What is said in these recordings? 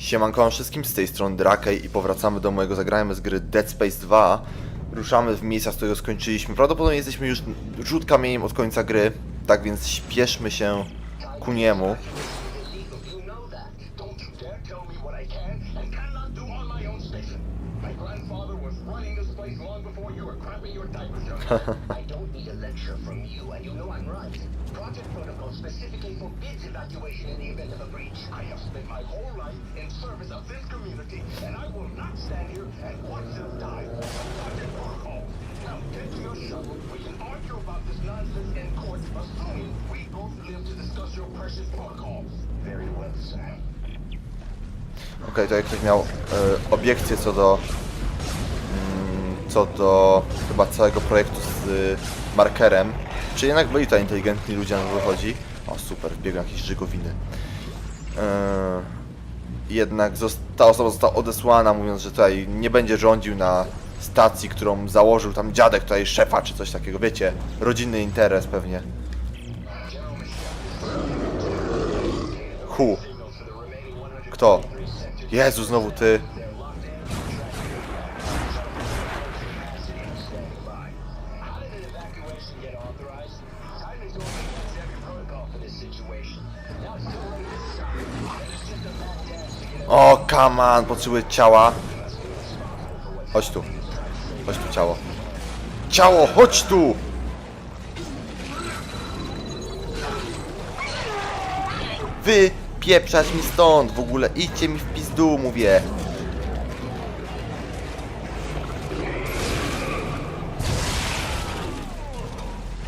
Siemanko wszystkim, z tej strony Drakej i powracamy do mojego zagrania z gry Dead Space 2. Ruszamy w miejsca, z którego skończyliśmy. Prawdopodobnie jesteśmy już rzut kamieniem od końca gry, tak więc śpieszmy się ku niemu. get to jak ktoś miał e, obiekcje co do mm, co do chyba całego projektu z y, markerem, czy jednak byli to inteligentni ludzie na to wychodzi? O super, wbiegły jakieś żygowiny. E, jednak ta osoba została odesłana mówiąc, że tutaj nie będzie rządził na stacji, którą założył tam dziadek tutaj szefa czy coś takiego, wiecie, rodzinny interes pewnie. Hu. Kto? Jezu, znowu ty. On, potrzebuję ciała. Chodź tu. Chodź tu, ciało. Ciało, chodź tu! Wy pieprzać mi stąd, w ogóle idźcie mi w pizdu, mówię.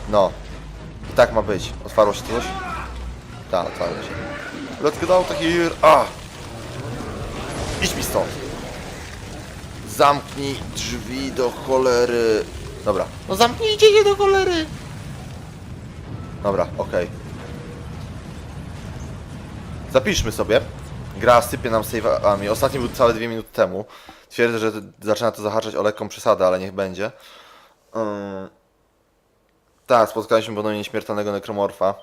No. I tak ma być. Otwarło się coś? Tak, otwarło się. Let's get out of here! Ah! Idź mi stąd! Zamknij drzwi do cholery! Dobra, no zamknijcie je do cholery! Dobra, okej. Zapiszmy sobie. Gra sypie nam save'ami. Ostatni był całe dwie minuty temu. Twierdzę, że zaczyna to zahaczać o lekką przesadę, ale niech będzie. Ym. Tak, spotkaliśmy ponownie nieśmiertelnego nekromorfa.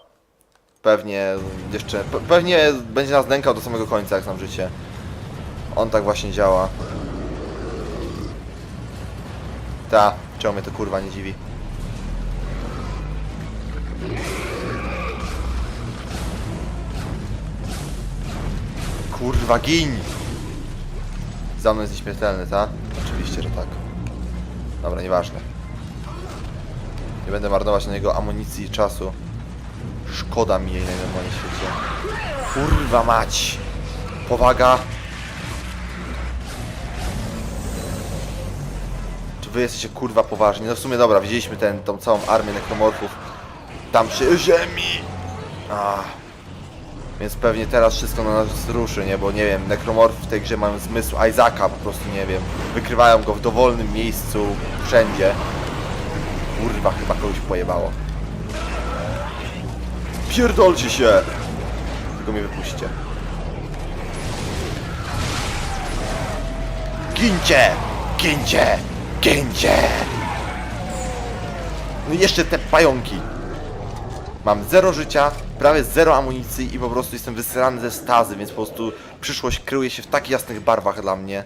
Pewnie jeszcze. Pe pewnie będzie nas nękał do samego końca, jak znam życie. On tak właśnie działa. Ta, czemu mnie to kurwa nie dziwi? Kurwa, gin! Za mną jest nieśmiertelny, ta? Oczywiście, że tak. Dobra, nieważne. Nie będę marnować na niego amunicji i czasu. Szkoda mi jej najnormalniej w świecie. Kurwa mać! Powaga! Wy jesteście kurwa poważni? No w sumie dobra, widzieliśmy ten, tą całą armię nekromorfów tam przy ziemi! Ach. Więc pewnie teraz wszystko na nas ruszy, nie? Bo nie wiem, nekromorfy w tej grze mają zmysł Isaaca, po prostu nie wiem. Wykrywają go w dowolnym miejscu, wszędzie. Kurwa, chyba kogoś pojebało. Pierdolcie się! Tylko mnie wypuśćcie. Gincie! Gincie! Gincie! No i jeszcze te pająki. Mam zero życia, prawie zero amunicji i po prostu jestem wysrany ze stazy, więc po prostu przyszłość kryje się w tak jasnych barwach dla mnie.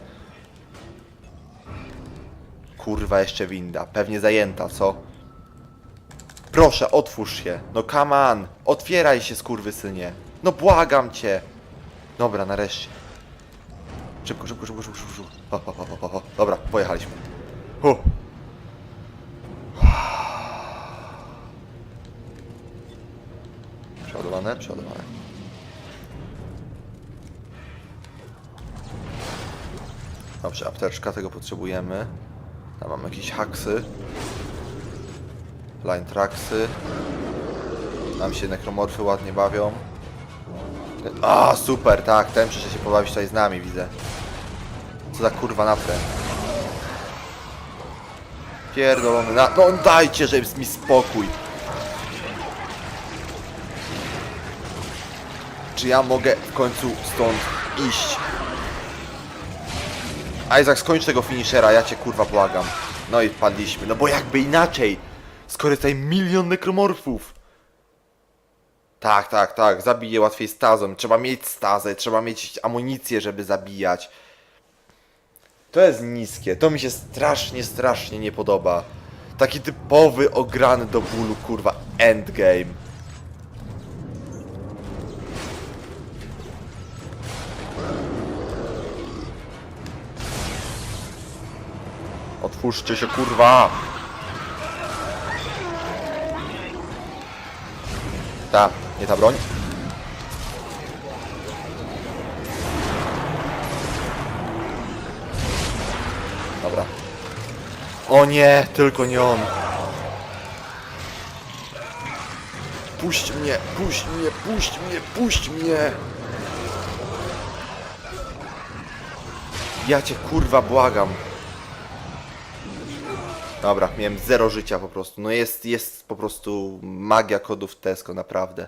Kurwa, jeszcze winda. Pewnie zajęta, co? Proszę, otwórz się. No come on. Otwieraj się, skurwysynie. No błagam cię. Dobra, nareszcie. Szybko, szybko, szybko, szybko, szybko. Ho. Dobra, pojechaliśmy. Hu. Przeładowane, przeładowane. Dobrze, apteczka, tego potrzebujemy. Tam mam jakieś haksy. Line tracksy. Tam się nekromorfy ładnie bawią. A, super, tak, ten przyszedł się pobawić tutaj z nami, widzę. Co za kurwa natrę. Pierdolony na... No dajcie, że mi spokój. Czy ja mogę w końcu stąd iść? Isaac, skończ tego finishera, ja cię kurwa błagam. No i padliśmy, no bo jakby inaczej, skoro tutaj milion nekromorfów. Tak, tak, tak, zabije łatwiej stazą. Trzeba mieć stazę, trzeba mieć amunicję, żeby zabijać. To jest niskie, to mi się strasznie, strasznie nie podoba. Taki typowy, ograny do bólu, kurwa, endgame. Otwórzcie się, kurwa! Ta, nie ta broń. Dobra. O nie, tylko nie on. Puść mnie, puść mnie, puść mnie, puść mnie. Ja cię kurwa błagam. Dobra, miałem zero życia po prostu. No jest, jest po prostu magia kodów Tesco, naprawdę.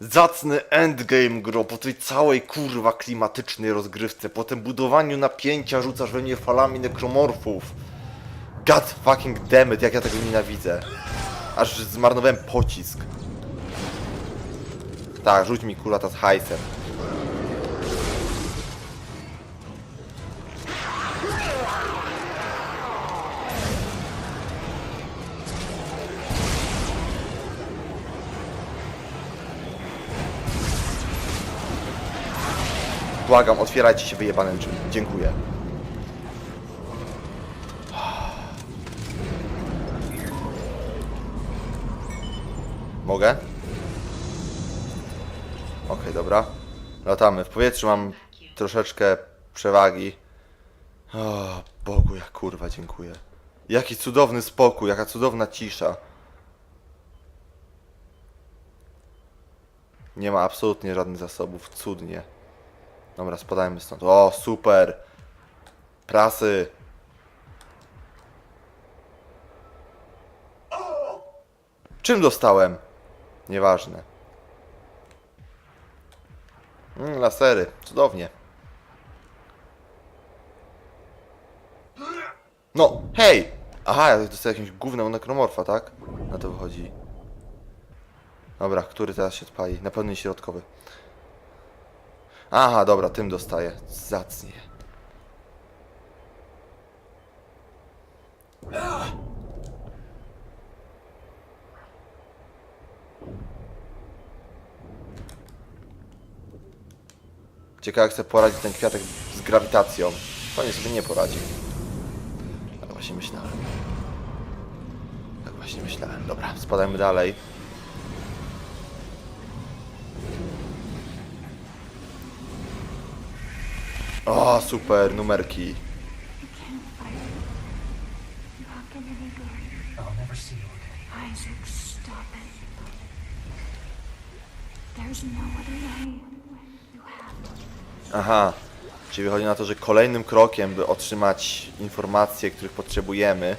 Zacny endgame gro, po tej całej kurwa klimatycznej rozgrywce, po tym budowaniu napięcia rzucasz we mnie falami nekromorfów. God fucking damn it, jak ja tego nienawidzę. Aż zmarnowałem pocisk. Tak, rzuć mi kulata z hajsem. Błagam, otwierajcie się wyjebanym drzwi. Dziękuję. Mogę? Okej, dobra. Latamy. W powietrzu mam troszeczkę przewagi. O, Bogu, jak kurwa, dziękuję. Jaki cudowny spokój, jaka cudowna cisza. Nie ma absolutnie żadnych zasobów. Cudnie. Dobra, spadajmy stąd. O, super! Prasy! Czym dostałem? Nieważne. Mm, lasery. Cudownie. No, hej! Aha, ja dostaję jakimś gównem nekromorfa, tak? Na to wychodzi. Dobra, który teraz się odpali? Na pewno środkowy. Aha, dobra, tym dostaję. Zacnie. Ciekawe jak sobie poradzi ten kwiatek z grawitacją. Pewnie sobie nie poradzi. Tak właśnie myślałem. Tak właśnie myślałem. Dobra, spadajmy dalej. O, super, numerki. I'll never see you again. Isaac, stop it. There's no other way. You have to. Aha, czyli wychodzi na to, że kolejnym krokiem, by otrzymać informacje, których potrzebujemy,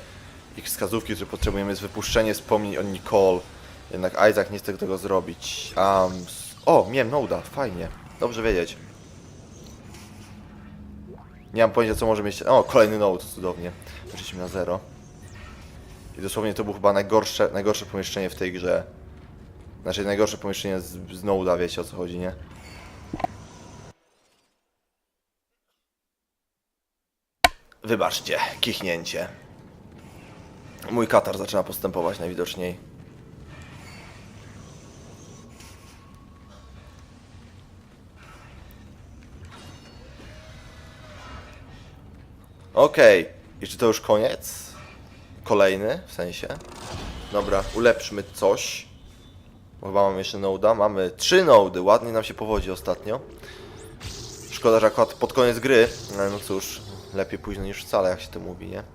ich wskazówki, które potrzebujemy, jest wypuszczenie wspomnień o Nicole. Jednak Isaac nie chce tego zrobić. Um, o, miałem Noda, fajnie. Dobrze wiedzieć. Nie mam pojęcia, co może mieć... O, kolejny Node, cudownie. Wróciliśmy na zero. I dosłownie to było chyba najgorsze, najgorsze pomieszczenie w tej grze. Znaczy najgorsze pomieszczenie z, z Noda, wiecie o co chodzi, nie? Wybaczcie, kichnięcie. Mój katar zaczyna postępować najwidoczniej. Okej, i czy to już koniec? Kolejny, w sensie. Dobra, ulepszmy coś. Chyba mamy jeszcze noda. Mamy trzy nody, ładnie nam się powodzi ostatnio. Szkoda, że akurat pod koniec gry, ale no cóż, lepiej późno niż wcale, jak się to mówi, nie? Eee,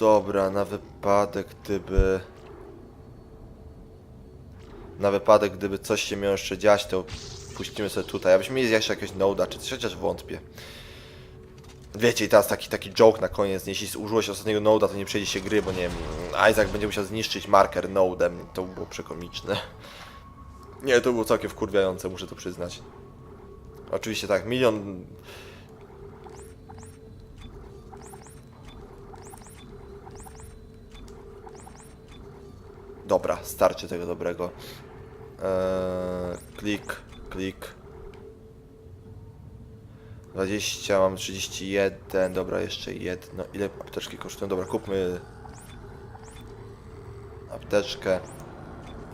dobra, na wypadek gdyby... Na wypadek gdyby coś się miało jeszcze dziać, to puścimy sobie tutaj. Abyśmy mieli jeszcze jakiegoś noda, czy coś, chociaż wątpię. Wiecie, i teraz taki, taki joke na koniec, jeśli użyło się ostatniego noda, to nie przejdzie się gry, bo nie wiem, Isaac będzie musiał zniszczyć marker nodem, to było przekomiczne. Nie, to było całkiem wkurwiające, muszę to przyznać. Oczywiście tak, milion... Dobra, starczy tego dobrego. Eee, klik, klik. 20, mam 31, dobra, jeszcze jedno. Ile apteczki kosztują? Dobra, kupmy apteczkę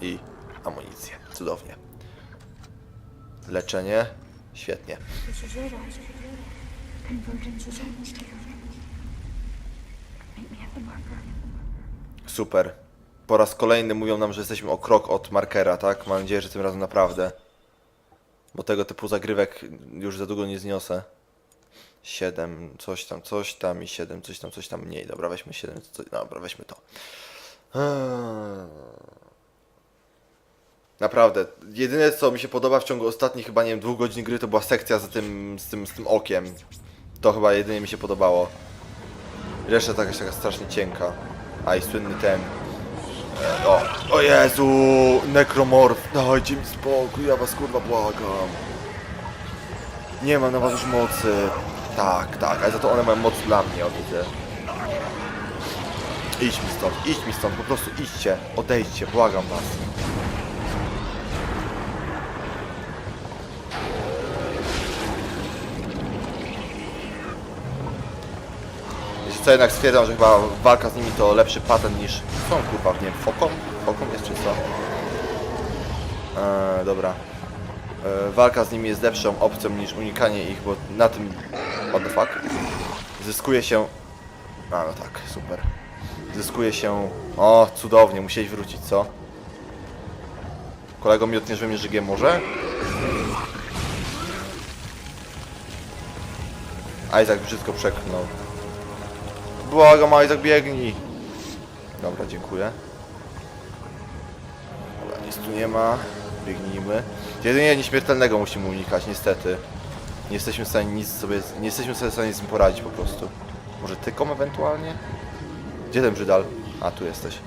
i amunicję. Cudownie. Leczenie. Świetnie. Super. Po raz kolejny mówią nam, że jesteśmy o krok od markera, tak? Mam nadzieję, że tym razem naprawdę. Bo tego typu zagrywek już za długo nie zniosę. 7, coś tam, coś tam i 7, coś tam, coś tam mniej. Dobra, weźmy 7, coś, dobra, weźmy to. Eee. Naprawdę, jedyne co mi się podoba w ciągu ostatnich chyba, nie wiem, dwóch godzin gry to była sekcja z tym, z tym, z tym okiem. To chyba jedynie mi się podobało. Reszta to jakaś taka strasznie cienka. A i słynny ten. O, o Jezu! Nekromorf! Dajcie mi spokój, ja was kurwa błagam. Nie mam na was już mocy. Tak, tak, ale za to one mają moc dla mnie, o widzę. Idź mi stąd, idź mi stąd, po prostu idźcie, odejdźcie, błagam was. Co, jednak stwierdzam, że chyba walka z nimi to lepszy patent niż... Są kurwa, nie wiem, foką? Foką jest czy co? Eee, dobra. Eee, walka z nimi jest lepszą opcją niż unikanie ich, bo na tym... What the fuck? Zyskuje się... A, no tak, super. Zyskuje się... O, cudownie, musiałeś wrócić, co? Kolego miotniesz we mnie żygiem może? Isaac brzydko przeklnął. Błagam, Isaac, biegnij. Dobra, dziękuję. Dobra, nic tu nie ma. Biegnijmy. Jedynie nieśmiertelnego musimy unikać, niestety. Nie jesteśmy w stanie nic sobie... Nie jesteśmy sobie w stanie z tym poradzić po prostu. Może tykom ewentualnie? Gdzie ten brzydal? A, tu jesteś.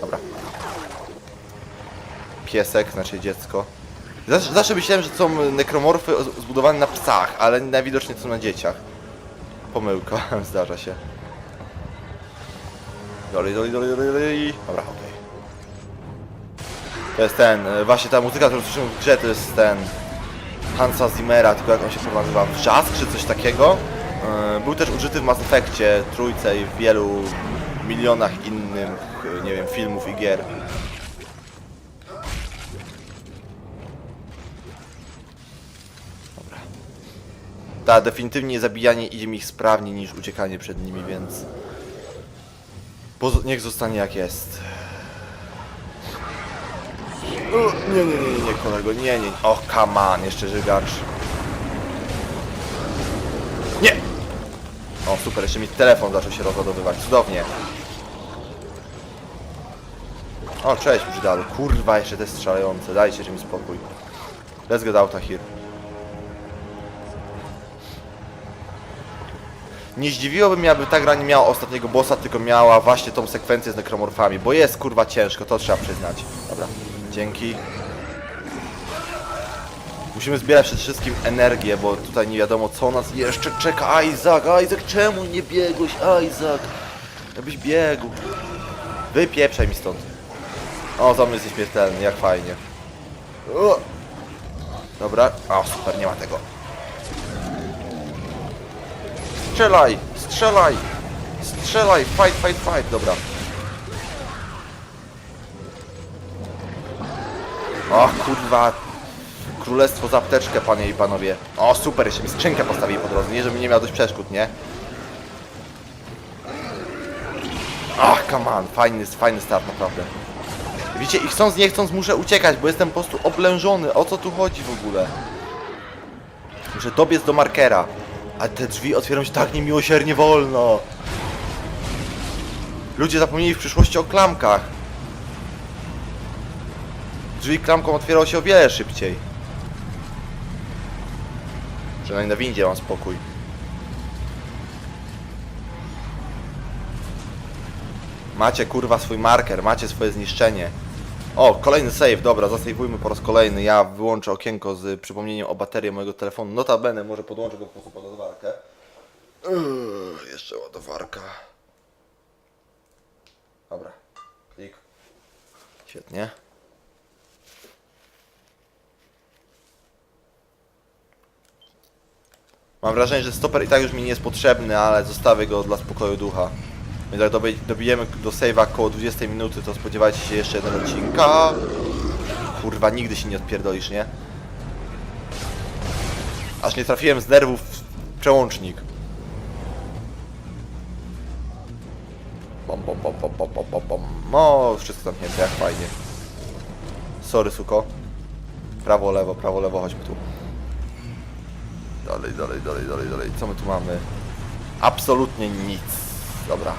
Dobra. Piesek, znaczy dziecko. Zawsze, zawsze myślałem, że są nekromorfy zbudowane na psach, ale najwidoczniej to są na dzieciach. Pomyłka, zdarza się. Dalej, dalej, dalej, dalej, dalej. Dobra, okej. To jest ten, e, właśnie ta muzyka, którą słyszymy w grze, to jest ten Hansa Zimmera, tylko jak on się nazywa, Wrzask czy coś takiego. E, Był też użyty w Mass Effectie, trójce i w wielu milionach innych, e, nie wiem, filmów i gier. Tak, definitywnie zabijanie idzie mi ich sprawniej niż uciekanie przed nimi, więc... Niech zostanie jak jest. O, nie, nie, nie, nie, kolego, nie, nie. O, come on, jeszcze żygarz. Nie! O, super, jeszcze mi telefon zaczął się rozładowywać, cudownie. O, cześć, brzydalu. Kurwa, jeszcze te strzelające, dajcie mi spokój. Let's get out of here. Nie zdziwiłoby mnie, aby ta gra nie miała ostatniego bossa, tylko miała właśnie tą sekwencję z nekromorfami, bo jest kurwa ciężko, to trzeba przyznać. Dobra, dzięki. Musimy zbierać przede wszystkim energię, bo tutaj nie wiadomo co nas jeszcze czeka. Isaac, Isaac, czemu nie biegłeś, Isaac? Jakbyś biegł. Wypieprzaj mi stąd. O, za mnie jest nieśmiertelny, jak fajnie. Dobra, o super, nie ma tego. Strzelaj! Strzelaj! Strzelaj! Fight, fight, fight! Dobra. O kurwa! Królestwo za apteczkę, panie i panowie. O super, jeszcze mi skrzynkę postawili po drodze, nie żebym nie miał dość przeszkód, nie? Ach, come on, fajny, fajny start naprawdę. Widzicie, i chcąc nie chcąc muszę uciekać, bo jestem po prostu oblężony. O co tu chodzi w ogóle? Muszę dobiec do markera. A te drzwi otwieram się tak niemiłosiernie wolno. Ludzie zapomnieli w przyszłości o klamkach. Drzwi klamką otwierało się o wiele szybciej. Przynajmniej na windzie mam spokój. Macie kurwa swój marker, macie swoje zniszczenie. O, kolejny save, dobra, zasejwujmy po raz kolejny. Ja wyłączę okienko z przypomnieniem o baterii mojego telefonu. Notabene, może podłączę go po prostu pod ładowarkę. Uuu, jeszcze ładowarka. Dobra, klik. Świetnie. Mam wrażenie, że stoper i tak już mi nie jest potrzebny, ale zostawię go dla spokoju ducha. Więc jak dobi- dobijemy do save'a około 20 minuty, to spodziewajcie się jeszcze jednego odcinka. Kurwa, nigdy się nie odpierdolisz, nie? Aż nie trafiłem z nerwów w przełącznik. Bom, bom, bom, bom, bom, bom, bom, bom. No, wszystko zamknięte, jak fajnie. Sorry, suko. Prawo, lewo, prawo, lewo, chodźmy tu. Dalej, dalej, dalej, dalej, dalej. Co my tu mamy? Absolutnie nic. Dobra.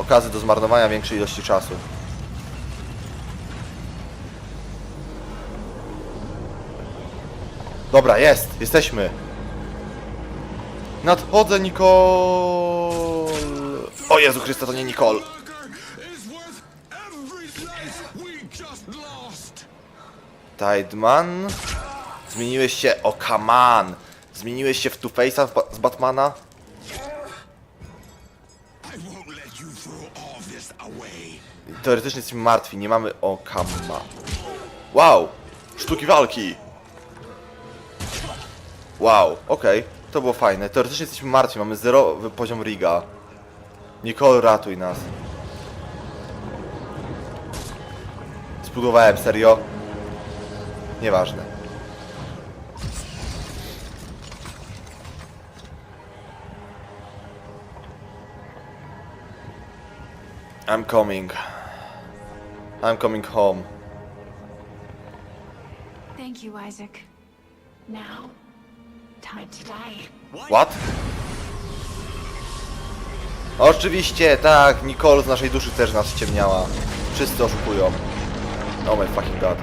Okazy do zmarnowania większej ilości czasu. Dobra, jest! Jesteśmy! Nadchodzę, Nicole! O Jezu Chryste, to nie Nicole! Tideman? Zmieniłeś się... O, come on! Zmieniłeś się w Two-Face'a z Batmana? Teoretycznie jesteśmy martwi, nie mamy... O. Wow! Sztuki walki! Wow, okej. To było fajne. Teoretycznie jesteśmy martwi, mamy zerowy poziom Riga. Nicole, ratuj nas. Spudowałem, serio? Nieważne. I'm coming. I'm coming home. Thank you, Isaac. Now, time to die. What? Oczywiście, tak, Nicole z naszej duszy też nas ściemniała. Wszyscy oszukują. Oh my fucking god.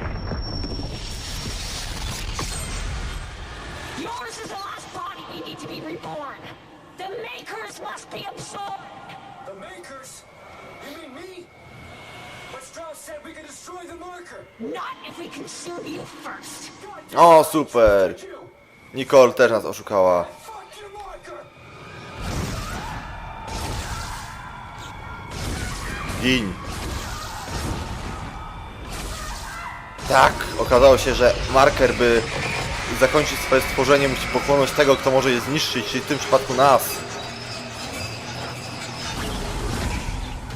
O, super. Nicole też nas oszukała. Gin. Tak, okazało się, że marker, by zakończyć swoje stworzenie, musi pochłonąć tego, kto może je zniszczyć, czyli w tym przypadku nas.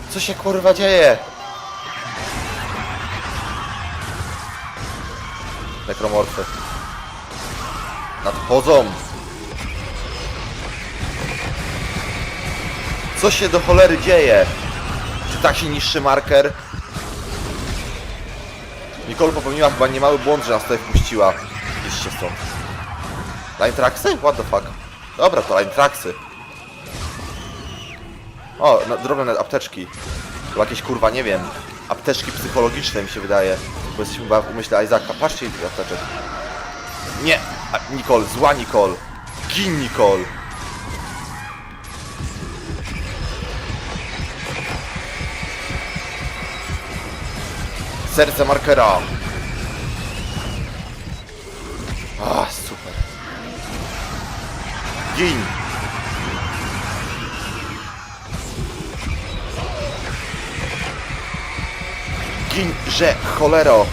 Co się kurwa dzieje? Nekromorfy. Nadchodzą. Co się do cholery dzieje? Czy tak się niższy marker? Nicole popełniła chyba niemały błąd, że nas tutaj wpuściła. Idźcie stąd. Line tracksy? What the fuck? Dobra, to line tracksy. O, drobne apteczki. Chyba jakieś kurwa, nie wiem. Apteczki psychologiczne mi się wydaje. Bo jesteśmy chyba w umyśle Isaaca. Patrzcie ile apteczek. Nie! A, Nicole, zła Nicole. Gin Nicole. Serce markera. A, super. Gin. Gin, że cholero.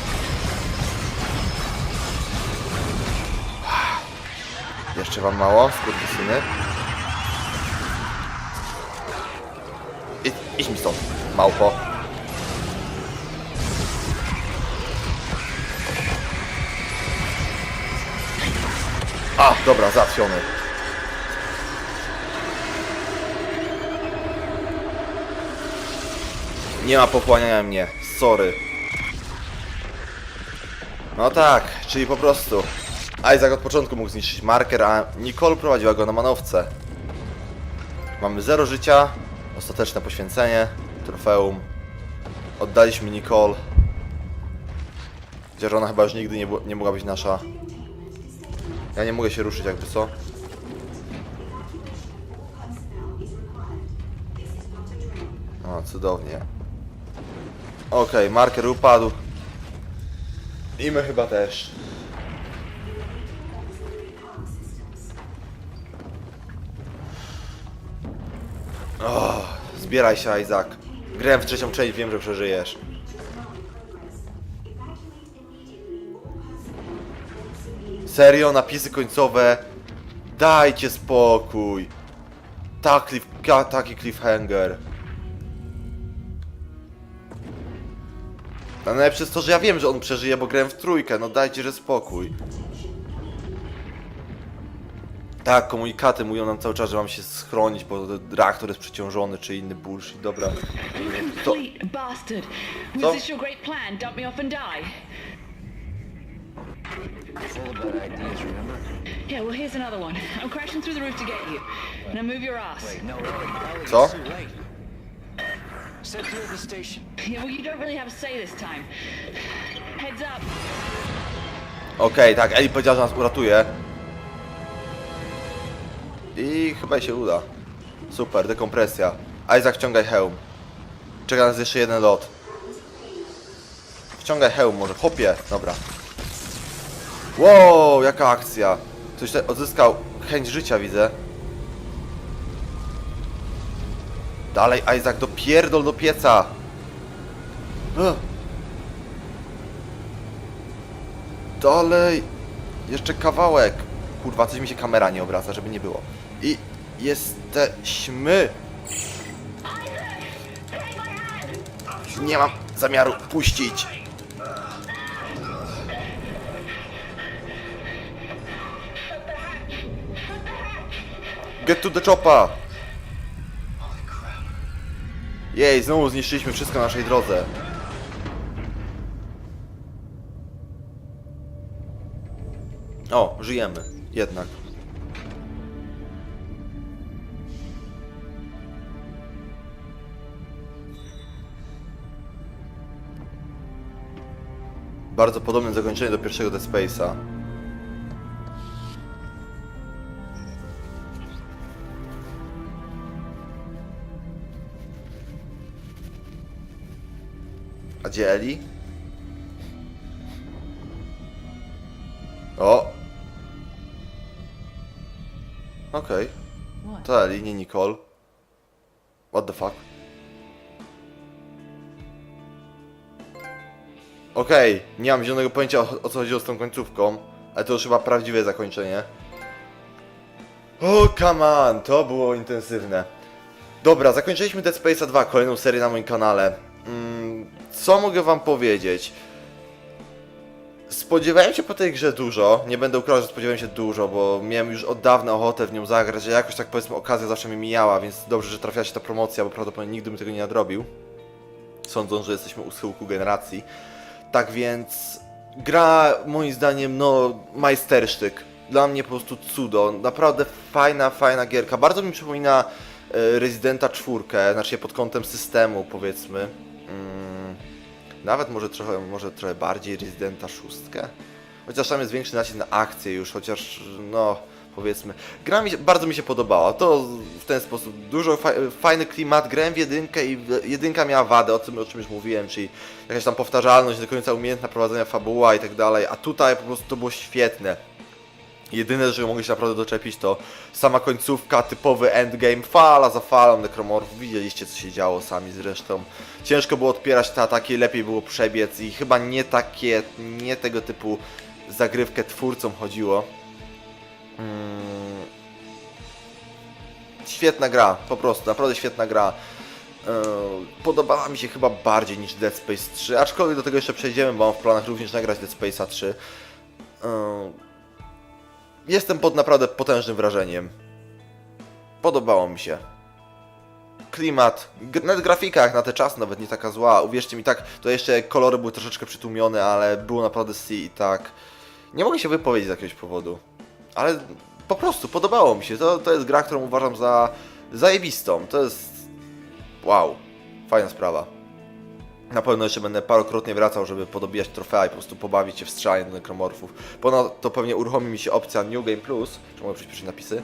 Jeszcze wam mało, skurwysyny. I, idź mi stąd, małpo. A, dobra, załatwiony. Nie ma pochłaniania mnie, sorry. No tak, czyli po prostu Isaac od początku mógł zniszczyć marker, a Nicole prowadziła go na manowce. Mamy zero życia, ostateczne poświęcenie, trofeum. Oddaliśmy Nicole. Chociaż ona chyba już nigdy nie, nie mogła być nasza. Ja nie mogę się ruszyć jakby co. O, cudownie. Okej, marker upadł. I my chyba też. Zbieraj się, Isaac. Grę w trzecią część, wiem, że przeżyjesz. Serio, napisy końcowe. Dajcie spokój. Tak, cliff, taki cliffhanger. A najlepsze jest to, że ja wiem, że on przeżyje, bo grałem w trójkę. No dajcie, że spokój. Tak, komunikaty mówią nam cały czas, że mam się schronić, bo reaktor jest przeciążony, czy inny bullshit. Dobra. To, Complete bastard. Was So- this your great plan? Dump me off and die? Yeah, well, here's another one. I'm crashing through the roof to get you. Now move your ass. co? Set through the station. Yeah, well, you don't really have a say this time. Heads up. Okej, tak, Eli powiedziała, że nas uratuje. I chyba jej się uda. Super, dekompresja. Isaac, wciągaj hełm. Czeka nas jeszcze jeden lot. Wciągaj hełm może. Hopie, dobra. Wow, jaka akcja. Ktoś tutaj odzyskał chęć życia, widzę. Dalej, Isaac, dopierdol do pieca. Dalej. Jeszcze kawałek. Kurwa, coś mi się kamera nie obraca, żeby nie było. I jesteśmy. Nie mam zamiaru puścić. Get to the chopa! Jej, znowu zniszczyliśmy wszystko na naszej drodze. O, żyjemy. Jednak. Bardzo podobne zakończenie do pierwszego Dead Space'a. A gdzie Eli? O! Okej. To Eli, nie Nicole. What the fuck? Okej, nie mam zielonego pojęcia o, o co chodziło z tą końcówką, ale to już chyba prawdziwe zakończenie. O, come on, to było intensywne. Dobra, zakończyliśmy Dead Space'a 2, kolejną serię na moim kanale. Co mogę wam powiedzieć? Spodziewałem się po tej grze dużo, nie będę ukrywał, że spodziewałem się dużo, bo miałem już od dawna ochotę w nią zagrać, że jakoś tak powiedzmy okazja zawsze mi mijała, więc dobrze, że trafiła się ta promocja, bo prawdopodobnie nigdy bym tego nie nadrobił. Sądząc, że jesteśmy u schyłku generacji. Tak więc gra moim zdaniem no majstersztyk. Dla mnie po prostu cudo. Naprawdę fajna, fajna gierka. Bardzo mi przypomina e, Residenta 4, znaczy pod kątem systemu powiedzmy. Mm, nawet może trochę, może trochę bardziej Residenta 6. Chociaż tam jest większy nacisk na akcję już, chociaż no powiedzmy. Gra mi się, bardzo mi się podobała. To w ten sposób dużo fa fajny klimat. Grałem w jedynkę i jedynka miała wadę, o tym o czym już mówiłem, czyli jakaś tam powtarzalność, do końca umiejętna prowadzenia fabuła i tak dalej. A tutaj po prostu to było świetne. Jedyne, że mogę się naprawdę doczepić, to sama końcówka, typowy endgame, fala za falą nekromorfów. Widzieliście, co się działo sami zresztą. Ciężko było odpierać te ataki, lepiej było przebiec i chyba nie takie, nie tego typu zagrywkę twórcom chodziło. Mm. Świetna gra, po prostu, naprawdę świetna gra. Yy, Podobała mi się chyba bardziej niż Dead Space 3, aczkolwiek do tego jeszcze przejdziemy, bo mam w planach również nagrać Dead Space'a 3. Yy, Jestem pod naprawdę potężnym wrażeniem. Podobało mi się. Klimat, nawet grafika jak na te czasy nawet nie taka zła. Uwierzcie mi tak, to jeszcze kolory były troszeczkę przytłumione, ale było naprawdę C i tak. Nie mogę się wypowiedzieć z jakiegoś powodu. Ale po prostu podobało mi się. To, to jest gra, którą uważam za zajebistą. To jest. Wow, fajna sprawa. Na pewno jeszcze będę parokrotnie wracał, żeby podobijać trofea i po prostu pobawić się w strzelanie do nekromorfów. Ponadto pewnie uruchomi mi się opcja New Game Plus. Czy mogę przyspieszyć napisy?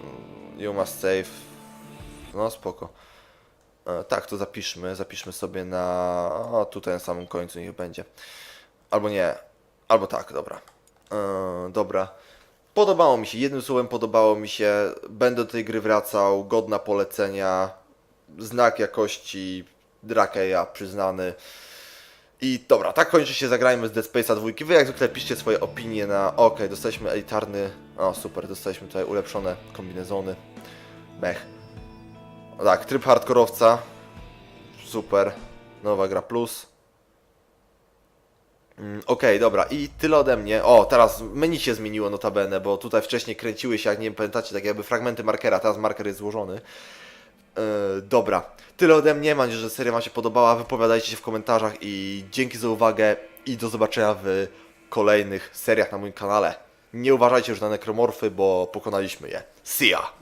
Mm, You must save. No spoko. E, tak, to zapiszmy. Zapiszmy sobie na... O, tutaj na samym końcu niech będzie. Albo nie. Albo tak, dobra. E, dobra. Podobało mi się, jednym słowem podobało mi się. Będę do tej gry wracał, godna polecenia. Znak jakości Drakeja przyznany. I dobra, tak kończy się Zagrajmy z Dead Space'a 2. Wy jak zwykle piszcie swoje opinie na... Okej, dostaliśmy elitarny... O, super, dostaliśmy tutaj ulepszone kombinezony. Mech. O, tak, tryb hardkorowca. Super. Nowa gra plus. Mm, dobra, i tyle ode mnie. O, teraz menu się zmieniło notabene, bo tutaj wcześniej kręciły się, jak nie wiem, pamiętacie, tak jakby fragmenty markera, teraz marker jest złożony. Yy, dobra, tyle ode mnie, mam nadzieję, że seria Wam się podobała, wypowiadajcie się w komentarzach i dzięki za uwagę i do zobaczenia w kolejnych seriach na moim kanale. Nie uważajcie już na nekromorfy, bo pokonaliśmy je. See ya!